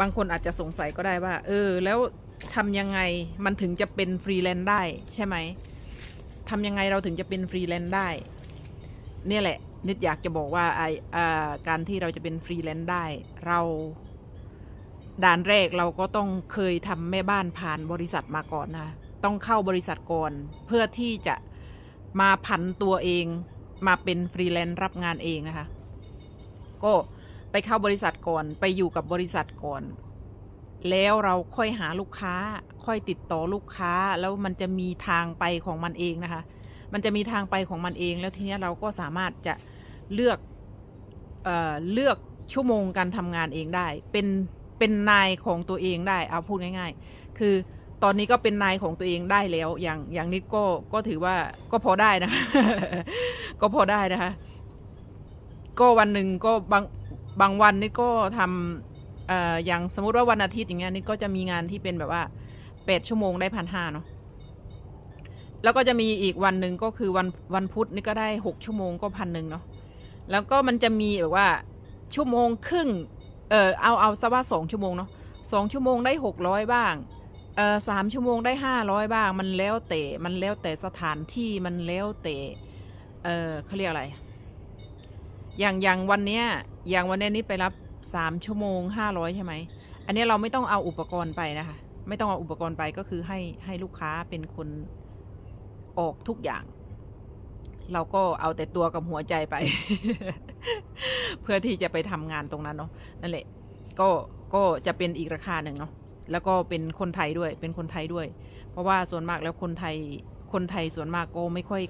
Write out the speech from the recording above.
บางคนอาจจะสงสัยก็ได้ว่า เออ แล้วทำยังไงมันถึงจะเป็นฟรีแลนซ์ได้ใช่ไหมทำยังไงเราถึงจะเป็นฟรีแลนซ์ได้ เนี่ยแหละนิดอยากจะบอกว่าไออ่าการที่เราจะเป็นฟรีแลนซ์ได้ เราด่านแรกเราก็ต้องเคยทำแม่บ้านผ่านบริษัทมาก่อนนะคะต้องเข้าบริษัทก่อน เพื่อที่จะมาผันตัวเองมาเป็นฟรีแลนซ์รับงานเองนะคะ ก็ ไปเข้าบริษัทก่อนไปอยู่กับบริษัทก่อน แล้วเราค่อยหาลูกค้า ค่อยติดต่อลูกค้าแล้วมันจะมีทางไปของมันเองนะคะ มันจะมีทางไปของมันเอง แล้วทีนี้เราก็สามารถจะเลือกเอ่อเลือกชั่วโมงการทำงานเองได้ เป็นเป็นนายของตัวเองได้เอาพูดง่าย ๆ คือตอนนี้ก็เป็นนายของตัวเองได้แล้ว อย่างอย่างนิดก็ก็ถือว่าก็พอได้นะก็พอได้นะคะ ก็วันหนึ่งก็บาง บางวันนี่ก็ทำเอ่ออย่างสมมติว่าวันอาทิตย์อย่างเงี้ยนี่ก็จะมีงานที่เป็นแบบว่าแปดชั่วโมงได้พันห้าเนาะแล้วก็จะมีอีกวันหนึ่งก็คือวันวันพุธนี่ก็ได้หกชั่วโมงก็พันหนึ่งเนาะแล้วก็มันจะมีแบบว่าชั่วโมงครึ่งเออเอาเอาซะว่าสองชั่วโมงเนาะสองชั่วโมงได้หกร้อยบ้างเออสามชั่วโมงได้ห้าร้อยบ้าง มันแล้วแต่มันแล้วแต่สถานที่มันแล้วแต่เออเขาเรียกอะไร อย่างอย่างวันเนี้ยอย่างวันเนี้ยนี่ไปรับสามชั่วโมงห้าร้อยใช่ไหม อันนี้เราไม่ต้องเอาอุปกรณ์ไปนะคะ ไม่ต้องเอาอุปกรณ์ไปก็คือให้ให้ลูกค้าเป็นคนออกทุกอย่าง เราก็เอาแต่ตัวกับหัวใจไป เพื่อที่จะไปทำงานตรงนั้นเนาะนั่นแหละก็ก็จะเป็นอีกราคาหนึ่งเนาะแล้วก็เป็นคนไทยด้วยเป็นคนไทยด้วย เพราะว่าส่วนมากแล้วคนไทยคนไทยส่วนมากก็ไม่ค่อย